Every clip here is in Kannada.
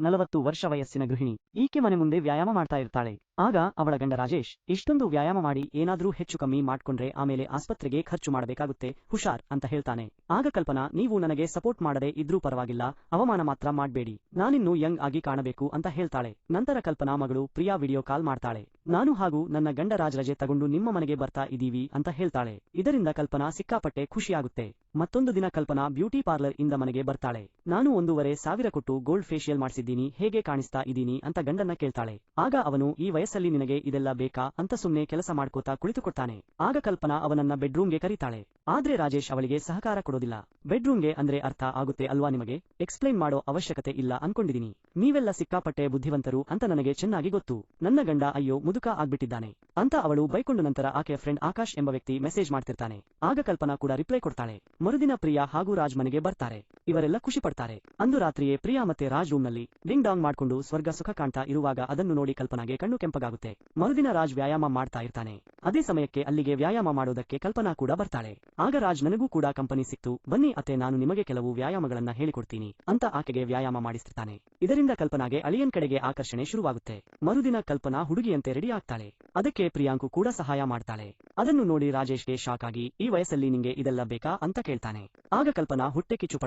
ನಲವತ್ತು ವರ್ಷ ವಯಸ್ಸಿನ ಗೃಹಿಣಿ. ಈಕೆ ಮನೆ ಮುಂದೆ ವ್ಯಾಯಾಮ ಮಾಡ್ತಾ ಇರ್ತಾಳೆ. ಆಗ ಅವಳ ಗಂಡ ರಾಜೇಶ್, ಇಷ್ಟೊಂದು ವ್ಯಾಯಾಮ ಮಾಡಿ, ಏನಾದ್ರೂ ಹೆಚ್ಚು ಕಮ್ಮಿ ಮಾಡ್ಕೊಂಡ್ರೆ ಆಮೇಲೆ ಆಸ್ಪತ್ರೆಗೆ ಖರ್ಚು ಮಾಡಬೇಕಾಗುತ್ತೆ, ಹುಷಾರ್, ಅಂತ ಹೇಳ್ತಾನೆ. ಆಗ ಕಲ್ಪನಾ, ನೀವು ನನಗೆ ಸಪೋರ್ಟ್ ಮಾಡದೆ ಇದ್ರೂ ಪರವಾಗಿಲ್ಲ, ಅವಮಾನ ಮಾತ್ರ ಮಾಡ್ಬೇಡಿ, ನಾನಿನ್ನು ಯಂಗ್ ಆಗಿ ಕಾಣಬೇಕು, ಅಂತ ಹೇಳ್ತಾಳೆ. ನಂತರ ಕಲ್ಪನಾ ಮಗಳು ಪ್ರಿಯಾ ವಿಡಿಯೋ ಕಾಲ್ ಮಾಡ್ತಾಳೆ. ನಾನು ಹಾಗೂ ನನ್ನ ಗಂಡ ರಾಜ್ ರಜೆ ತಗೊಂಡು ನಿಮ್ಮ ಮನೆಗೆ ಬರ್ತಾ ಇದೀವಿ, ಅಂತ ಹೇಳ್ತಾಳೆ. ಇದರಿಂದ ಕಲ್ಪನಾ ಸಿಕ್ಕಾಪಟ್ಟೆ ಖುಷಿಯಾಗುತ್ತೆ. ಮತ್ತೊಂದು ದಿನ ಕಲ್ಪನಾ ಬ್ಯೂಟಿ ಪಾರ್ಲರ್ ಇಂದ ಮನೆಗೆ ಬರ್ತಾಳೆ. ನಾನು ಒಂದೂವರೆ ಸಾವಿರ ಕೊಟ್ಟು ಗೋಲ್ಡ್ ಫೇಶಿಯಲ್ ಮಾಡಿಸಿದ್ದೀನಿ ಹೇಗೆ ಕಾಣಿಸ್ತಾ ಇದ್ದೀನಿ ಅಂತ ಗಂಡನ್ನ ಕೇಳ್ತಾಳೆ. ಆಗ ಅವನು, ಈ ವಯಸ್ಸಲ್ಲಿ ನಿನಗೆ ಇದೆಲ್ಲ ಬೇಕಾ ಅಂತ ಸುಮ್ನೆ ಕೆಲಸ ಮಾಡ್ಕೋತಾ ಕುಳಿತುಕೊಡ್ತಾನೆ. ಆಗ ಕಲ್ಪನಾ ಅವನನ್ನ ಬೆಡ್ರೂಮ್ಗೆ ಕರೀತಾಳೆ. ಆದ್ರೆ ರಾಜೇಶ್ ಅವಳಿಗೆ ಸಹಕಾರ ಕೊಡೋದಿಲ್ಲ. ಬೆಡ್ರೂಮ್ಗೆ ಅಂದ್ರೆ ಅರ್ಥ ಆಗುತ್ತೆ ಅಲ್ವಾ ನಿಮಗೆ? ಎಕ್ಸ್ಪ್ಲೈನ್ ಮಾಡೋ ಅವಶ್ಯಕತೆ ಇಲ್ಲ ಅನ್ಕೊಂಡಿದೀನಿ. ನೀವೆಲ್ಲ ಸಿಕ್ಕಾಪಟ್ಟೆ ಬುದ್ಧಿವಂತರು ಅಂತ ನನಗೆ ಚೆನ್ನಾಗಿ ಗೊತ್ತು. ನನ್ನ ಗಂಡ ಅಯ್ಯೋ ಮುದುಕ ಆಗ್ಬಿಟ್ಟಿದ್ದಾನೆ. ಅಂತ ಅವಳು ಬೈಕೊಂಡು ನಂತರ ಆಕೆಯ ಫ್ರೆಂಡ್ ಆಕಾಶ್ ಎಂಬ ವ್ಯಕ್ತಿ ಮೆಸೇಜ್ ಮಾಡ್ತಿರ್ತಾನೆ. ಆಗ ಕಲ್ಪನಾ ಕೂಡ ರಿಪ್ಲೈ ಕೊಡ್ತಾಳೆ. ಮರುದಿನ ಪ್ರಿಯಾ ಹಾಗೂ ರಾಜ್ ಮನೆಗೆ ಬರ್ತಾರೆ. ಇವರೆಲ್ಲ ಖುಷಿ ಪಡ್ತಾರೆ. ಅಂದು ರಾತ್ರಿಯೇ ಪ್ರಿಯಾ ಮತ್ತೆ ರಾಜ್ ರೂಮ್ ನಲ್ಲಿ ಡಿಂಗ್ ಮಾಡ್ಕೊಂಡು ಸ್ವರ್ಗ ಸುಖ ಕಾಣ್ತಾ ಇರುವಾಗ ಅದನ್ನು ನೋಡಿ ಕಲ್ಪನಾಗೆ ಕಣ್ಣು ಕೆಂಪಗಾಗುತ್ತೆ. ಮರುದಿನ ರಾಜ್ ವ್ಯಾಯಾಮ ಮಾಡ್ತಾ ಇರ್ತಾನೆ. ಅದೇ ಸಮಯಕ್ಕೆ ಅಲ್ಲಿಗೆ ವ್ಯಾಯಾಮ ಮಾಡೋದಕ್ಕೆ ಕಲ್ಪನಾ ಕೂಡ ಬರ್ತಾಳೆ. ಆಗ ರಾಜ್ ನನಗೂ ಕೂಡ ಕಂಪನಿ ಸಿಕ್ತು. ಬನ್ನಿ ಅತ್ತೆ, ನಾನು ನಿಮಗೆ ಕೆಲವು ವ್ಯಾಯಾಮಗಳನ್ನ ಹೇಳಿಕೊಡ್ತೀನಿ ಅಂತ ಆಕೆಗೆ ವ್ಯಾಯಾಮ ಮಾಡಿಸ್ತಿರ್ತಾನೆ. ಇದರಿಂದ ಕಲ್ಪನಾಗೆ ಅಳಿಯನ್ ಕಡೆಗೆ ಆಕರ್ಷಣೆ ಶುರುವಾಗುತ್ತೆ. ಮರುದಿನ ಕಲ್ಪನಾ ಹುಡುಗಿಯಂತೆ ರೆಡಿ ಆಗ್ತಾಳೆ. ಅದಕ್ಕೆ ಪ್ರಿಯಾಂಕು ಕೂಡ ಸಹಾಯ ಮಾಡ್ತಾಳೆ. ಅದನ್ನು ನೋಡಿ ರಾಜೇಶ್ಗೆ ಶಾಕ್ ಆಗಿ, ಈ ವಯಸ್ಸಲ್ಲಿ ನಿಂಗೆ ಇದೆಲ್ಲ ಬೇಕಾ ಅಂತ ಕೇಳ್ತಾನೆ. ಆಗ ಕಲ್ಪನಾ ಹೊಟ್ಟೆ ಕಿಚ್ಚು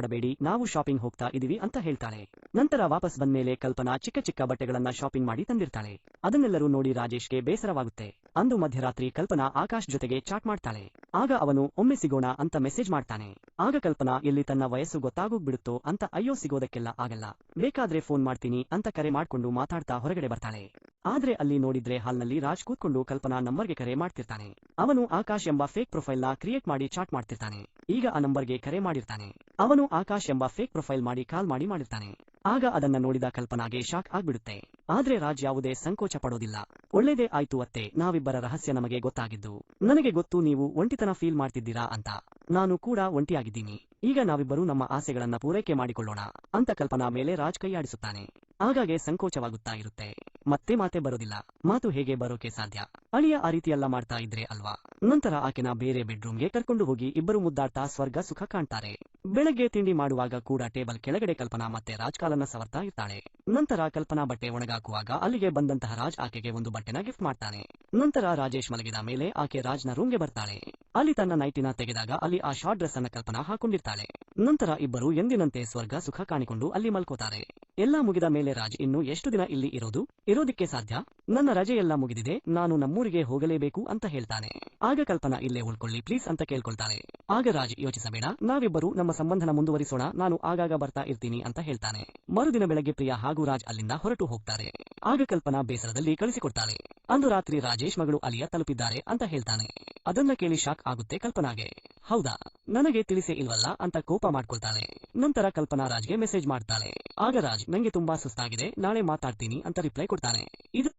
ನಾವು ಶಾಪಿಂಗ್ ಹೋಗ್ತಾ ಇದೀವಿ ಅಂತ ಹೇಳ್ತಾಳೆ. ನಂತರ ವಾಪಸ್ ಬಂದ್ಮೇಲೆ ಕಲ್ಪನಾ ಚಿಕ್ಕ ಚಿಕ್ಕ ಬಟ್ಟೆಗಳನ್ನ ಶಾಪಿಂಗ್ ಮಾಡಿ ತಂದಿರ್ತಾಳೆ. ಅದನ್ನೆಲ್ಲರೂ ನೋಡಿ ರಾಜೇಶ್ಗೆ ಬೇಸರವಾಗುತ್ತೆ. ಅಂದು ಮಧ್ಯರಾತ್ರಿ ಕಲ್ಪನಾ ಆಕಾಶ್ ಜೊತೆಗೆ ಚಾಟ್ ಮಾಡ್ತಾಳೆ. ಆಗ ಅವನು, ಒಮ್ಮೆ ಸಿಗೋಣ ಅಂತ ಮೆಸೇಜ್ ಮಾಡ್ತಾನೆ. ಆಗ ಕಲ್ಪನಾ, ಎಲ್ಲಿ ತನ್ನ ವಯಸ್ಸು ಗೊತ್ತಾಗೋಗ್ಬಿಡುತ್ತೋ ಅಂತ ಅಯ್ಯೋ ಸಿಗೋದಕ್ಕೆಲ್ಲ ಆಗಲ್ಲ. ಬೇಕಾದ್ರೆ ಫೋನ್ ಮಾಡ್ತೀನಿ ಅಂತ ಕರೆ ಮಾಡ್ಕೊಂಡು ಮಾತಾಡ್ತಾ ಹೊರಗಡೆ ಬರ್ತಾಳೆ. ಆದ್ರೆ ಅಲ್ಲಿ ನೋಡಿದ್ರೆ ಹಾಲ್ನಲ್ಲಿ ರಾಜ್ ಕೂತ್ಕೊಂಡು ಕಲ್ಪನಾ ನಂಬರ್ಗೆ ಕರೆ ಮಾಡ್ತಿರ್ತಾನೆ. ಅವನು ಆಕಾಶ್ ಎಂಬ ಫೇಕ್ ಪ್ರೊಫೈಲ್ನ ಕ್ರಿಯೇಟ್ ಮಾಡಿ ಚಾಟ್ ಮಾಡ್ತಿರ್ತಾನೆ. ಈಗ ಆ ನಂಬರ್ಗೆ ಕರೆ ಮಾಡಿರ್ತಾನೆ. ಅವನು ಆಕಾಶ್ ಎಂಬ ಫೇಕ್ ಪ್ರೊಫೈಲ್ ಮಾಡಿ ಕಾಲ್ ಮಾಡಿ ಮಾಡಿರ್ತಾನೆ. ಆಗ ಅದನ್ನ ನೋಡಿದ ಕಲ್ಪನಾಗೆ ಶಾಕ್ ಆಗ್ಬಿಡುತ್ತೆ. ಆದ್ರೆ ರಾಜ್ ಯಾವುದೇ ಸಂಕೋಚ ಪಡೋದಿಲ್ಲ. ಒಳ್ಳೇದೇ ಆಯ್ತು ಅತ್ತೆ, ನಾವಿಬ್ಬರ ರಹಸ್ಯ ನಮಗೆ ಗೊತ್ತಾಗಿದ್ದು. ನನಗೆ ಗೊತ್ತು ನೀವು ಒಂಟಿತನ ಫೀಲ್ ಮಾಡ್ತಿದ್ದೀರಾ ಅಂತ. ನಾನು ಕೂಡ ಒಂಟಿಯಾಗಿದ್ದೀನಿ. ಈಗ ನಾವಿಬ್ಬರು ನಮ್ಮ ಆಸೆಗಳನ್ನ ಪೂರೈಕೆ ಮಾಡಿಕೊಳ್ಳೋಣ ಅಂತ ಕಲ್ಪನಾ ಮೇಲೆ ರಾಜ್ ಕೈಯಾಡಿಸುತ್ತಾನೆ. ಆಗಾಗೆ ಸಂಕೋಚವಾಗುತ್ತಾ ಇರುತ್ತೆ. ಮತ್ತೆ ಮಾತೆ ಬರೋದಿಲ್ಲ. ಮಾತು ಹೇಗೆ ಬರೋಕೆ ಸಾಧ್ಯ? ಅಳಿಯ ಆ ರೀತಿಯೆಲ್ಲ ಮಾಡ್ತಾ ಇದ್ರೆ ಅಲ್ವಾ? ನಂತರ ಆಕೆನ ಬೇರೆ ಬೆಡ್ರೂಮ್ಗೆ ಕರ್ಕೊಂಡು ಹೋಗಿ ಇಬ್ಬರು ಮುದ್ದಾಡ್ತಾ ಸ್ವರ್ಗ ಸುಖ ಕಾಣ್ತಾರೆ. ಬೆಳಗ್ಗೆ ತಿಂಡಿ ಮಾಡುವಾಗ ಕೂಡ ಟೇಬಲ್ ಕೆಳಗಡೆ ಕಲ್ಪನಾ ಮತ್ತೆ ರಾಜ್ ಕಾಲನ್ನ ಸವರ್ತಾ ಇರ್ತಾಳೆ. ನಂತರ ಕಲ್ಪನಾ ಬಟ್ಟೆ ಒಣಗಾಕುವಾಗ ಅಲ್ಲಿಗೆ ಬಂದಂತಹ ರಾಜ್ ಆಕೆಗೆ ಒಂದು ಬಟ್ಟೆನ ಗಿಫ್ಟ್ ಮಾಡ್ತಾನೆ. ನಂತರ ರಾಜೇಶ್ ಮಲಗಿದ ಮೇಲೆ ಆಕೆ ರಾಜ್ನ ರೂಮ್ಗೆ ಬರ್ತಾಳೆ. ಅಲ್ಲಿ ತನ್ನ ನೈಟಿನ ತೆಗೆದಾಗ ಅಲ್ಲಿ ಆ ಶಾರ್ಟ್ ಡ್ರೆಸ್ ಅನ್ನ ಕಲ್ಪನಾ ಹಾಕೊಂಡಿರ್ತಾಳೆ. ನಂತರ ಇಬ್ಬರು ಎಂದಿನಂತೆ ಸ್ವರ್ಗ ಸುಖ ಕಾಣಿಕೊಂಡು ಅಲ್ಲಿ ಮಲ್ಕೋತಾರೆ. ಎಲ್ಲಾ ಮುಗಿದ ಮೇಲೆ ರಾಜ್ ಇನ್ನು ಎಷ್ಟು ದಿನ ಇಲ್ಲಿ ಇರೋದು? ಇರೋದಿಕ್ಕೆ ಸಾಧ್ಯ? ನನ್ನ ರಜೆ ಎಲ್ಲ ಮುಗಿದಿದೆ, ನಾನು ನಮ್ಮೂರಿಗೆ ಹೋಗಲೇಬೇಕು ಅಂತ ಹೇಳ್ತಾನೆ. ಆಗ ಕಲ್ಪನಾ ಇಲ್ಲೇ ಉಳ್ಕೊಳ್ಳಿ ಪ್ಲೀಸ್ ಅಂತ ಕೇಳ್ಕೊಳ್ತಾಳೆ. ಆಗ ರಾಜ್ ಯೋಚಿಸಬೇಡ, ನಾವಿಬ್ಬರು ನಮ್ಮ ಸಂಬಂಧನ ಮುಂದುವರಿಸೋಣ. ನಾನು ಆಗಾಗ ಬರ್ತಾ ಇರ್ತೀನಿ ಅಂತ ಹೇಳ್ತಾನೆ. ಮರುದಿನ ಬೆಳಗ್ಗೆ ಪ್ರಿಯಾ ಹಾಗೂ ರಾಜ್ ಅಲ್ಲಿಂದ ಹೊರಟು ಹೋಗ್ತಾರೆ. ಆಗ ಕಲ್ಪನಾ ಬೇಸರದಲ್ಲಿ ಕಳಿಸಿಕೊಡ್ತಾಳೆ. ಅಂದು ರಾತ್ರಿ ರಾಜೇಶ್ ಮಗಳು ಅಲಿಯ ತಲುಪಿದ್ದಾರೆ ಅಂತ ಹೇಳ್ತಾನೆ. ಅದನ್ನ ಕೇಳಿ ಶಾಕ್ ಆಗುತ್ತೆ ಕಲ್ಪನಾಗೆ. ಹೌದಾ? ನನಗೆ ತಿಳಿಸೇ ಇಲ್ವಲ್ಲ ಅಂತ ಕೋಪ ಮಾಡ್ಕೊಳ್ತಾಳೆ. ನಂತರ ಕಲ್ಪನಾ ರಾಜ್ಗೆ ಮೆಸೇಜ್ ಮಾಡ್ತಾಳೆ. ಆಗ ರಾಜ್, ನಂಗೆ ತುಂಬಾ ಸುಸ್ತಾಗಿದೆ. ನಾಳೆ ಮಾತಾಡ್ತೀನಿ ಅಂತ ರಿಪ್ಲೈ ಕೊಡ್ತಾನೆ. ಇದು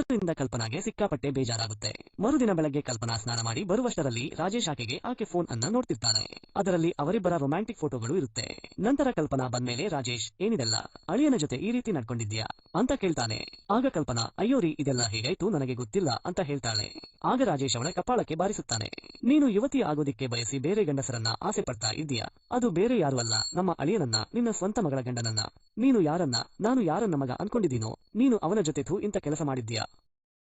ಇದರಿಂದ ಕಲ್ಪನಾಗೆ ಸಿಕ್ಕಾಪಟ್ಟೆ ಬೇಜಾರಾಗುತ್ತೆ. ಮರುದಿನ ಬೆಳಗ್ಗೆ ಕಲ್ಪನಾ ಸ್ನಾನ ಮಾಡಿ ಬರುವಷ್ಟರಲ್ಲಿ ರಾಜೇಶ್ ಆಕೆಗೆ ಆಕೆ ಫೋನ್ ಅನ್ನ ನೋಡ್ತಿರ್ತಾನೆ ಅದರಲ್ಲಿ ಅವರಿಬ್ಬರ ರೊಮ್ಯಾಂಟಿಕ್ ಫೋಟೋಗಳು ಇರುತ್ತೆ. ನಂತರ ಕಲ್ಪನಾ ಬಂದ್ಮೇಲೆ ರಾಜೇಶ್, ಏನಿದೆಲ್ಲ? ಅಳಿಯನ ಜೊತೆ ಈ ರೀತಿ ನಡ್ಕೊಂಡಿದ್ಯಾ? ಅಂತ ಕೇಳ್ತಾನೆ. ಆಗ ಕಲ್ಪನಾ, ಅಯ್ಯೋ ರೀ, ಇದೆಲ್ಲ ಹೇಗಾಯ್ತು? ನನಗೆ ಗೊತ್ತಿಲ್ಲ ಅಂತ ಹೇಳ್ತಾಳೆ. ಆಗ ರಾಜೇಶ್ ಅವಳ ಕಪಾಳಕ್ಕೆ ಬಾರಿಸುತ್ತಾನೆ. ನೀನು ಯುವತಿ ಆಗೋದಿಕ್ಕೆ ಬಯಸಿ ಬೇರೆ ಗಂಡಸರನ್ನ ಆಸೆ ಪಡ್ತಾ ಇದ್ದೀಯಾ? ಅದು ಬೇರೆ ಯಾರು ಅಲ್ಲ, ನಮ್ಮ ಅಳಿಯನನ್ನ, ನಿನ್ನ ಸ್ವಂತ ಮಗಳ ಗಂಡನನ್ನ. ನೀನು ಯಾರನ್ನ, ನಾನು ಯಾರನ್ನ ಮಗ ಅನ್ಕೊಂಡಿದ್ದೀನೋ? ನೀನು ಅವನ ಜೊತೆ ಇಂತ ಕೆಲಸ ಮಾಡಿದ್ದೀಯಾ?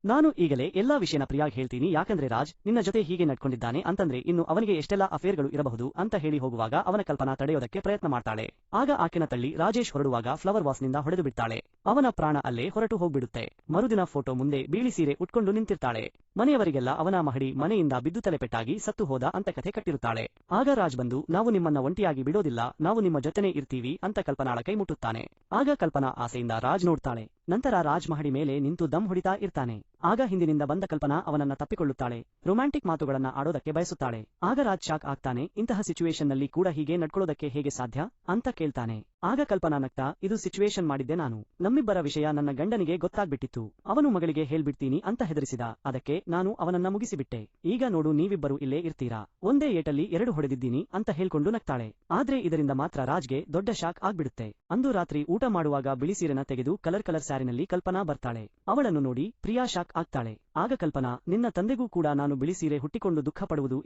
ನಾನು ಈಗಲೇ ಎಲ್ಲಾ ವಿಷಯನ ಪ್ರಿಯಾಗ್ ಹೇಳ್ತೀನಿ. ಯಾಕಂದ್ರೆ ರಾಜ್, ನಿನ್ನ ಜೊತೆ ಹೀಗೆ ನಡ್ಕೊಂಡಿದ್ದಾನೆ ಅಂತಂದ್ರೆ ಇನ್ನು ಅವನಿಗೆ ಎಷ್ಟೆಲ್ಲ ಅಫೇರ್ಗಳು ಇರಬಹುದು ಅಂತ ಹೇಳಿ ಹೋಗುವಾಗ ಅವನ ಕಲ್ಪನಾ ತಡೆಯೋದಕ್ಕೆ ಪ್ರಯತ್ನ ಮಾಡ್ತಾಳೆ. ಆಗ ಆಕೆನ ತಳ್ಳಿ ರಾಜೇಶ್ ಹೊರಡುವಾಗ ಫ್ಲವರ್ ವಾಸ್ನಿಂದ ಹೊಡೆದು ಬಿಡ್ತಾಳೆ. ಅವನ ಪ್ರಾಣ ಅಲ್ಲೇ ಹೊರಟು ಹೋಗ್ಬಿಡುತ್ತೆ. ಮರುದಿನ ಫೋಟೋ ಮುಂದೆ ಬೀಳಿ ಸೀರೆ ಉಟ್ಕೊಂಡು ನಿಂತಿರ್ತಾಳೆ. ಮನೆಯವರಿಗೆಲ್ಲ ಅವನ ಮಹಡಿ ಮನೆಯಿಂದ ಬಿದ್ದು ತಲೆಪೆಟ್ಟಾಗಿ ಸತ್ತು ಹೋದ ಅಂತ ಕಥೆ ಕಟ್ಟಿರುತ್ತಾಳೆ. ಆಗ ರಾಜ್ ಬಂದು, ನಾವು ನಿಮ್ಮನ್ನ ಒಂಟಿಯಾಗಿ ಬಿಡೋದಿಲ್ಲ, ನಾವು ನಿಮ್ಮ ಜೊತೆನೇ ಇರ್ತೀವಿ ಅಂತ ಕಲ್ಪನಾಳ ಕೈ ಮುಟ್ಟುತ್ತಾನೆ. ಆಗ ಕಲ್ಪನಾ ಆಸೆಯಿಂದ ರಾಜ್ ನೋಡ್ತಾಳೆ. ನಂತರ ರಾಜ್ ಮಹಡಿ ಮೇಲೆ ನಿಂತು ದಮ್ ಹೊಡಿತಾ ಇರ್ತಾನೆ. ಆಗ ಹಿಂದಿನಿಂದ ಬಂದ ಕಲ್ಪನಾ ಅವನನ್ನ ತಪ್ಪಿಕೊಳ್ಳುತ್ತಾಳೆ. ರೊಮ್ಯಾಂಟಿಕ್ ಮಾತುಗಳನ್ನ ಆಡೋದಕ್ಕೆ ಬಯಸುತ್ತಾಳೆ. ಆಗ ರಾಜ್ ಶಾಕ್ ಆಗ್ತಾನೆ, ಇಂತಹ ಸಿಚುವೇಶನ್ನಲ್ಲಿ ಕೂಡ ಹೀಗೆ ನಡ್ಕೊಳ್ಳೋದಕ್ಕೆ ಹೇಗೆ ಸಾಧ್ಯ? ಅಂತ ಕೇಳ್ತಾನೆ. ಆಗ ಕಲ್ಪನಾ ನಗ್ತಾ, ಇದು ಸಿಚುವೇಶನ್ ಮಾಡಿದ್ದೆ ನಾನು. ನಮ್ಮಿಬ್ಬರ ವಿಷಯ ನನ್ನ ಗಂಡನಿಗೆ ಗೊತ್ತಾಗ್ಬಿಟ್ಟಿತ್ತು. ಅವನು ಮಗಳಿಗೆ ಹೇಳ್ಬಿಡ್ತೀನಿ ಅಂತ ಹೆದರಿಸಿದ. ಅದಕ್ಕೆ ನಾನು ಅವನನ್ನ ಮುಗಿಸಿಬಿಟ್ಟೆ. ಈಗ ನೋಡು ನೀವಿಬ್ಬರು ಇಲ್ಲೇ ಇರ್ತೀರಾ? ಒಂದೇ ಏಟಲ್ಲಿ ಎರಡು ಹೊಡೆದಿದ್ದೀನಿ ಅಂತ ಹೇಳ್ಕೊಂಡು ನಗ್ತಾಳೆ. ಆದ್ರೆ ಇದರಿಂದ ಮಾತ್ರ ರಾಜ್ಗೆ ದೊಡ್ಡ ಶಾಕ್ ಆಗ್ಬಿಡುತ್ತೆ. ಅಂದು ರಾತ್ರಿ ಊಟ ಮಾಡುವಾಗ ಬಿಳಿ ಸೀರೆನ ತೆಗೆದು ಕಲರ್ ಕಲರ್ ಸ್ಯಾರಿನಲ್ಲಿ ಕಲ್ಪನಾ ಬರ್ತಾಳೆ. ಅವಳನ್ನು ನೋಡಿ ಪ್ರಿಯಾ ಶಾಕ್ ಆಗ್ತಾಳೆ. ಆಗ ಕಲ್ಪನಾ, ನಿನ್ನ ತಂದೆಗೂ ಕೂಡ ನಾನು ಬಿಳಿ ಸೀರೆ ಹುಟ್ಟಿಕೊಂಡು ದುಃಖ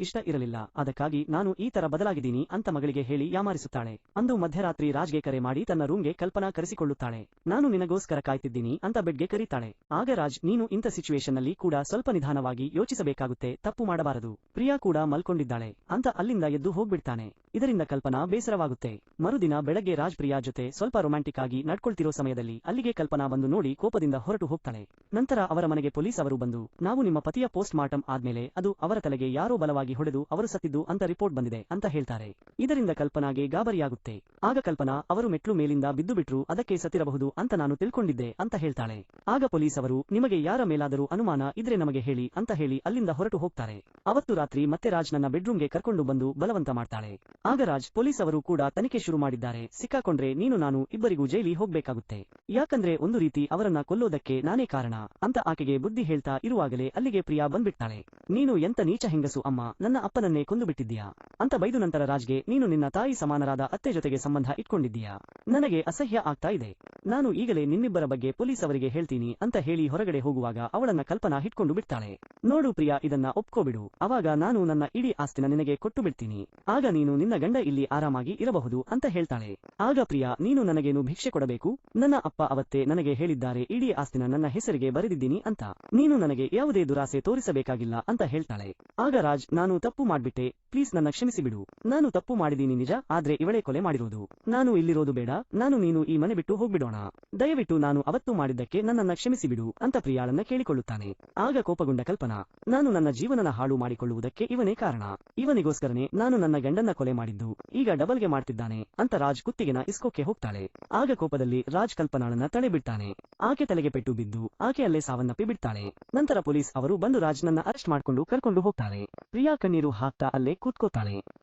ಇಷ್ಟ ಇರಲಿಲ್ಲ. ಅದಕ್ಕಾಗಿ ನಾನು ಈ ತರ ಬದಲಾಗಿದ್ದೀನಿ ಅಂತ ಮಗಳಿಗೆ ಹೇಳಿ ಯಾಮಾರಿಸುತ್ತಾಳೆ. ಅಂದು ಮಧ್ಯರಾತ್ರಿ ರಾಜ್ಗೆ ಕರೆ ಮಾಡಿ ತನ್ನ ರೂಮ್ಗೆ ಕಲ್ಪನಾ ಕರೆಸಿಕೊಳ್ಳುತ್ತಾಳೆ. ನಾನು ನಿನಗೋಸ್ಕರ ಕಾಯ್ತಿದ್ದೀನಿ ಅಂತ ಬೆಡ್ಗೆ ಕರೀತಾಳೆ. ಆಗ ರಾಜ್, ನೀನು ಇಂಥ ಸಿಚುವೇಶನ್ನಲ್ಲಿ ಕೂಡ ಸ್ವಲ್ಪ ನಿಧಾನವಾಗಿ ಯೋಚಿಸಬೇಕಾಗುತ್ತೆ, ತಪ್ಪು ಮಾಡಬಾರದು. ಪ್ರಿಯಾ ಕೂಡ ಮಲ್ಕೊಂಡಿದ್ದಾಳೆ ಅಂತ ಅಲ್ಲಿಂದ ಎದ್ದು ಹೋಗ್ಬಿಡ್ತಾನೆ. ಇದರಿಂದ ಕಲ್ಪನಾ ಬೇಸರವಾಗುತ್ತೆ. ಮರುದಿನ ಬೆಳಗ್ಗೆ ರಾಜ್ ಪ್ರಿಯಾ ಜೊತೆ ಸ್ವಲ್ಪ ರೊಮ್ಯಾಂಟಿಕ್ ಆಗಿ ನಡ್ಕೊಳ್ತಿರೋ ಸಮಯದಲ್ಲಿ ಅಲ್ಲಿಗೆ ಕಲ್ಪನಾ ಬಂದು ನೋಡಿ ಕೋಪದಿಂದ ಹೊರಟು ಹೋಗ್ತಾಳೆ. ನಂತರ ಅವರ ಮನೆಗೆ ಪೊಲೀಸ್ ಅವರು ಬಂದು ನಾವು ನಿಮ್ಮ ಪತಿಯ ಪೋಸ್ಟ್ ಮಾರ್ಟಮ್ ಆದ್ಮೇಲೆ ಅದು ಅವರ ತಲೆಗೆ ಯಾರೋ ಬಲವಾಗಿ ಹೊಡೆದು ಅವರು ಸತ್ತಿದ್ದು ಅಂತ ರಿಪೋರ್ಟ್ ಬಂದಿದೆ ಅಂತ ಹೇಳ್ತಾರೆ. ಇದರಿಂದ ಕಲ್ಪನಾಗೆ ಗಾಬರಿಯಾಗುತ್ತೆ. ಆಗ ಕಲ್ಪನಾ ಅವರು ಮೆಟ್ಲು ಮೇಲಿಂದ ಬಿದ್ದು ಬಿಟ್ರು ಅದಕ್ಕೆ ಸತ್ತಿರಬಹುದು ಅಂತ ನಾನು ತಿಳ್ಕೊಂಡಿದ್ದೆ ಅಂತ ಹೇಳ್ತಾಳೆ. ಆಗ ಪೊಲೀಸ್ ಅವರು, ನಿಮಗೆ ಯಾರ ಮೇಲಾದರೂ ಅನುಮಾನ ಇದ್ರೆ ನಮಗೆ ಹೇಳಿ ಅಂತ ಹೇಳಿ ಅಲ್ಲಿಂದ ಹೊರಟು ಹೋಗ್ತಾರೆ. ಅವತ್ತು ರಾತ್ರಿ ಮತ್ತೆ ರಾಜ್ ನನ್ನ ಬೆಡ್ರೂಮ್ಗೆ ಕರ್ಕೊಂಡು ಬಂದು ಬಲವಂತ ಮಾಡ್ತಾಳೆ. ಆಗ ರಾಜ್ ಪೊಲೀಸ್ ಅವರು ಕೂಡ ತನಿಖೆ ಶುರು ಮಾಡಿದ್ದಾರೆ. ಸಿಕ್ಕಾಕೊಂಡ್ರೆ ನೀನು ನಾನು ಇಬ್ಬರಿಗೂ ಜೈಲಿ ಹೋಗ್ಬೇಕಾಗುತ್ತೆ. ಯಾಕಂದ್ರೆ ಒಂದು ರೀತಿ ಅವರನ್ನ ಕೊಲ್ಲೋದಕ್ಕೆ ನಾನೇ ಕಾರಣ ಅಂತ ಆಕೆಗೆ ಬುದ್ಧಿ ಹೇಳ್ತಾ ಇರುವಾಗಲೇ ಅಲ್ಲಿಗೆ ಪ್ರಿಯಾ ಬಂದ್ಬಿಡ್ತಾಳೆ ನೀನು ಎಂತ ನೀಚ ಹೆಂಗಸು ಅಮ್ಮ, ನನ್ನ ಅಪ್ಪನನ್ನೇ ಕೊಂದು ಬಿಟ್ಟಿದ್ದೀಯಾ ಅಂತ ಬೈದು ನಂತರ ರಾಜ್ಗೆ, ನೀನು ನಿನ್ನ ತಾಯಿ ಸಮಾನರಾದ ಅತ್ತೆ ಜೊತೆಗೆ ಸಂಬಂಧ ಇಟ್ಕೊಂಡಿದ್ದೀಯಾ? ನನಗೆ ಅಸಹ್ಯ ಆಗ್ತಾ ಇದೆ. ನಾನು ಈಗಲೇ ನಿನ್ನಿಬ್ಬರ ಬಗ್ಗೆ ಪೊಲೀಸ್ ಅವರಿಗೆ ಹೇಳ್ತೀನಿ ಅಂತ ಹೇಳಿ ಹೊರಗಡೆ ಹೋಗುವಾಗ ಅವಳನ್ನ ಕಲ್ಪನಾ ಹಿಟ್ಕೊಂಡು ಬಿಡ್ತಾಳೆ. ನೋಡು ಪ್ರಿಯಾ, ಇದನ್ನ ಒಪ್ಕೋಬಿಡು. ಅವಾಗ ನಾನು ನನ್ನ ಇಡೀ ಆಸ್ತಿನ ನಿನಗೆ ಕೊಟ್ಟು ಬಿಡ್ತೀನಿ ಆಗ ನೀನು ನಿನ್ನ ಗಂಡ ಇಲ್ಲಿ ಆರಾಮಾಗಿ ಇರಬಹುದು ಅಂತ ಹೇಳ್ತಾಳೆ. ಆಗ ಪ್ರಿಯಾ, ನೀನು ನನಗೇನು ಭಿಕ್ಷೆ ಕೊಡಬೇಕು? ನನ್ನ ಅಪ್ಪ ಅವತ್ತೇ ನನಗೆ ಹೇಳಿದ್ದಾರೆ, ಇಡೀ ಆಸ್ತಿನ ನನ್ನ ಹೆಸರಿಗೆ ಬರೆದಿದ್ದೀನಿ ಅಂತ. ನೀನು ಯಾವುದೇ ದುರಾಸೆ ತೋರಿಸಬೇಕಾಗಿಲ್ಲ ಅಂತ ಹೇಳ್ತಾಳೆ. ಆಗ ರಾಜ್, ನಾನು ತಪ್ಪು ಮಾಡ್ಬಿಟ್ಟೆ. ಪ್ಲೀಸ್ ನನ್ನ ಕ್ಷಮಿಸಿಬಿಡು ನಾನು ತಪ್ಪು ಮಾಡಿದೀನಿ ನಿಜ, ಆದ್ರೆ ಇವಳೇ ಕೊಲೆ ಮಾಡಿರೋದು. ನಾನು ಇಲ್ಲಿರೋದು ಬೇಡ. ನಾನು ನೀನು ಈ ಮನೆ ಬಿಟ್ಟು ಹೋಗ್ಬಿಡೋಣ. ದಯವಿಟ್ಟು ನಾನು ಅವತ್ತು ಮಾಡಿದ್ದಕ್ಕೆ ನನ್ನನ್ನ ಕ್ಷಮಿಸಿಬಿಡು ಅಂತ ಪ್ರಿಯಾಳನ್ನ ಕೇಳಿಕೊಳ್ಳುತ್ತಾನೆ. ಆಗ ಕೋಪಗೊಂಡ ಕಲ್ಪನಾ, ನಾನು ನನ್ನ ಜೀವನನ ಹಾಳು ಮಾಡಿಕೊಳ್ಳುವುದಕ್ಕೆ ಇವನೇ ಕಾರಣ. ಇವನಿಗೋಸ್ಕರನೇ ನಾನು ನನ್ನ ಗಂಡನ್ನ ಕೊಲೆ ಮಾಡಿದ್ದು. ಈಗ ಡಬಲ್ಗೆ ಮಾಡ್ತಿದ್ದಾನೆ ಅಂತ ರಾಜ್ ಕುತ್ತಿಗೆನ ಇಸ್ಕೋಕ್ಕೆ ಹೋಗ್ತಾಳೆ. ಆಗ ಕೋಪದಲ್ಲಿ ರಾಜ್ ಕಲ್ಪನಾಳನ್ನ ತಳೆ ಬಿಡ್ತಾನೆ ಆಕೆ ತಲೆಗೆ ಪೆಟ್ಟು ಬಿದ್ದು ಆಕೆ ಅಲ್ಲೇ ಸಾವನ್ನಪ್ಪಿ ಬಿಡ್ತಾಳೆ. ನಂತರ ಪೊಲೀಸ್ ಅವರು ಬಂದು ರಾಜ್ನನ್ನ ಅರೆಸ್ಟ್ ಮಾಡ್ಕೊಂಡು ಕರ್ಕೊಂಡು ಹೋಗ್ತಾರೆ. ಪ್ರಿಯಾ ಕಣ್ಣೀರು ಹಾಕ್ತಾ ಅಲ್ಲೇ ಕೂತ್ಕೋತಾಳೆ.